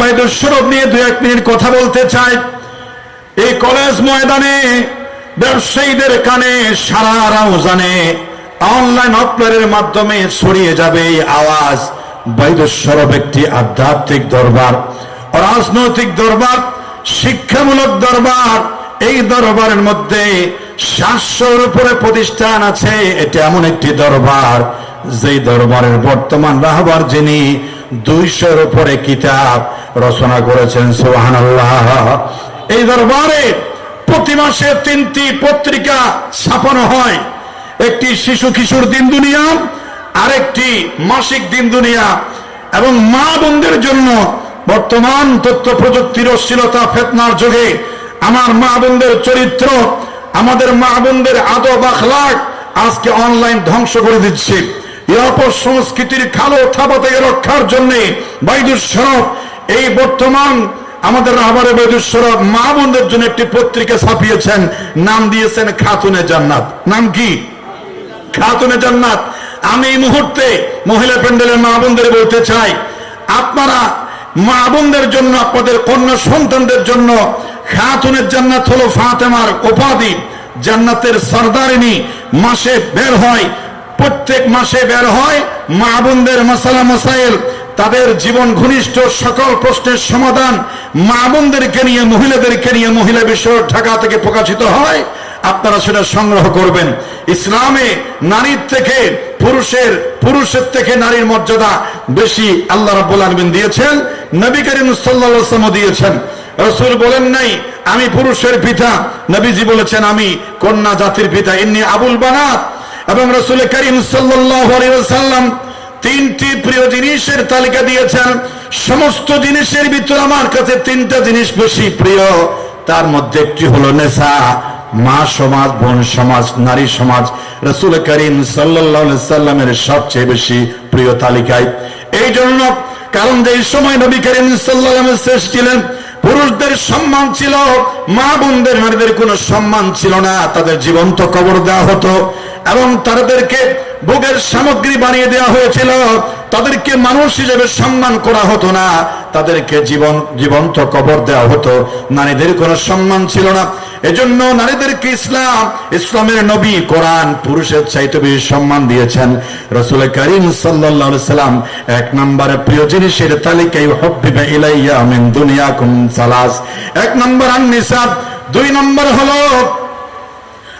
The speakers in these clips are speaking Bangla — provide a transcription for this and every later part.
বাইদস্বরূপ নিয়ে দু এক মিনিট কথা বলতে চাই। এই কলেজ ময়দানে ব্যবসায়ীদের কানে সারা রাউজানে অনলাইন অপলারের মাধ্যমে ছড়িয়ে যাবে এই আওয়াজ। বৈদস্বরূপ একটি আধ্যাত্মিক দরবার, রাজনৈতিক দরবার, শিক্ষামূলক দরবার। এই দরবারের মধ্যে সাতশোর উপরে প্রতিষ্ঠান আছে, এটা এমন একটি দরবার যেই দরবারের বর্তমান রাহবার যিনি দুইশোর উপরে কিতাব রচনা করেছেন সোহান এই দরবারে প্রতি মাসে তিনটি পত্রিকা ছাপানো হয়। একটি শিশু কিশোর দিন দুনিয়া, আরেকটি মাসিক দিন দুনিয়া। এবং মা বোনদের জন্য বর্তমান তথ্য প্রযুক্তির অশ্লীলতা, ফেতনার যুগে আমার মা বোনদের চরিত্র, আমাদের মা বোনদের আদব আখলাক আজকে অনলাইন ধ্বংস করে দিচ্ছে। ইরাপর সংস্কৃতির খালো থাবা থেকে রক্ষার জন্য বাইদুর সরব, এই বর্তমান আমাদের রাহবারে বাইদুর সরব মা বোনদের জন্য একটি পত্রিকা ছাপিয়েছেন, নাম দিয়েছেন খাতুনে জান্নাত। নাম কি? খাতুনে জান্নাত। আমি এই মুহূর্তে মহিলা প্যান্ডেলের মা বোনদের বলতে চাই, আপনারা মা বোনদের জন্য, আপনাদের কন্যা সন্তানদের জন্য খাতুনের জান্নাত হলো ফাতেমার উপাধি। জান্নাতের সর্দারিনী মাসে বের হয় প্রত্যেক মাসে বের হয় মা বোনদের মশালা মশাইল তাদের জীবন ঘনিষ্ঠ সকল প্রশ্নের সমাধান মা বোনদেরকে নিয়ে, মহিলাদেরকে নিয়ে মহিলা বিষয় ঢাকা থেকে প্রকাশিত হয়। আপনারা সেটা সংগ্রহ করবেন। ইসলামে নারীর থেকে পুরুষের পুরুষের থেকে নারীর মর্যাদা বেশি আল্লাহ আলামিন দিয়েছেন, নবী করিম ওয়াসাল্লাম দিয়েছেন। রসুল বলেন নাই, আমি পুরুষের পিতা। নবীজি বলেছেন, আমি কন্যা জাতির পিতা। ইন্নি আবুল বানাত। এবং রসুল করিম ওয়াসাল্লাম তিনটি প্রিয় জিনিসের তালিকা দিয়েছেন। সমস্ত জিনিসের ভিতর আমার কাছে তিনটা জিনিস বেশি প্রিয়। তার মধ্যে একটি হলো নেশা। মা সমাজ, বোন সমাজ, নারী সমাজ রসুল করিম সাল্লামের সবচেয়ে বেশি প্রিয় তালিকায়। এই জন্য কারণ যে সময় নবী করিম সাল্লামের শেষ ছিলেন পুরুষদের সম্মান ছিল মা বোনদের নারীদের কোনো সম্মান ছিল না। তাদের জীবন্ত কবর দেওয়া হতো। এবং তাদেরকে ভোগের সামগ্রী বানিয়ে দেওয়া হয়েছিল। তাদেরকে মানুষ হিসেবে সম্মান করা হতো না। তাদেরকে জীবন, জীবন্ত কবর দেওয়া হতো। নারীদের কোনো সম্মান ছিল না। এজন্য নারীদেরকে ইসলাম, ইসলামের নবী, কোরআন, পুরুষের চাইতে বেশি সম্মান দিয়েছেন। রসুল করিম সাল্লাল্লাহু সাল্লাম এক নম্বরে প্রিয় জিনিসের তালিকায় হব্বিবা ইলাইয়া মিন দুনিয়াকুম সালাস। এক নম্বর আন-নিসা দুই নম্বর হলো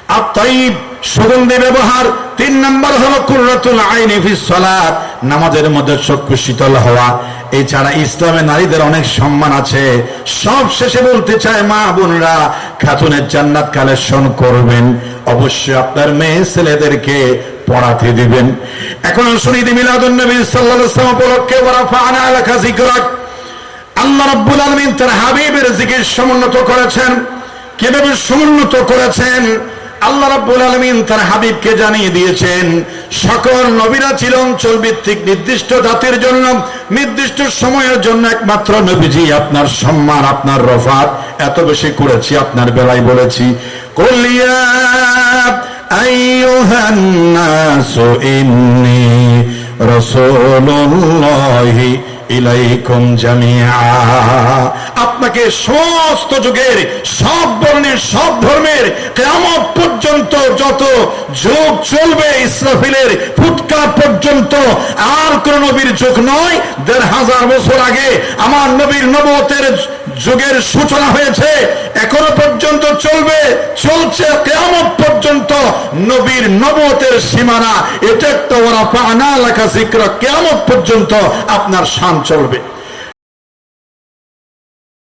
আত্মাইব সুগন্ধি ব্যবহার। তিন নম্বর হলো কুর্রাতুল আইনি ফি সালাত, নামাজের মধ্যে চক্ষু শীতল হওয়া। এছাড়া ইসলামে নারীদের অনেক সম্মান আছে। সব শেষে বলতে চায় মা বোনরা, খাতুনের জান্নাত কালেকশন করবেন। অবশ্যই আপনার মেয়ে ছেলেদেরকে পড়াতে দিবেন। এখন শুনি মিলাদুন নবী সাল্লাল্লাহু আলাইহি ওয়াসাল্লাম উপলক্ষে ওয়া রাফা'না লাকা যিকরাক। আল্লাহ রাব্বুল আলামিন তার হাবিবের জিকির সমুন্নত করেছেন। কীভাবে সমুন্নত করেছেন? আল্লাহ রাব্বুল আলামিন তার হাবিবকে জানিয়ে দিয়েছেন, সকল নবীরা ছিল অঞ্চল ভিত্তিক নির্দিষ্ট জাতির জন্য, নির্দিষ্ট সময়ের জন্য একমাত্র নবীজি আপনার সম্মান, আপনার রফাত। এত বেশি করেছি, আপনার বেলায় বলেছি কলিয়া আপনাকে সমস্ত যুগের সব বর্ণের সব ধর্মের কেয়ামত পর্যন্ত যত যুগ চলবে ইসরাফিলের ফুটকার পর্যন্ত, আর কোন নবীর যুগ নয়। দেড় হাজার বছর আগে আমার নবীর নবতের যুগের সূচনা হয়েছে। এখনও পর্যন্ত চলবে, চলছে কেমন পর্যন্ত নবীর নবতের সীমানা। এটা একটা ওরা পানা লেখা শিখরা কেমন পর্যন্ত আপনার শান চলবে।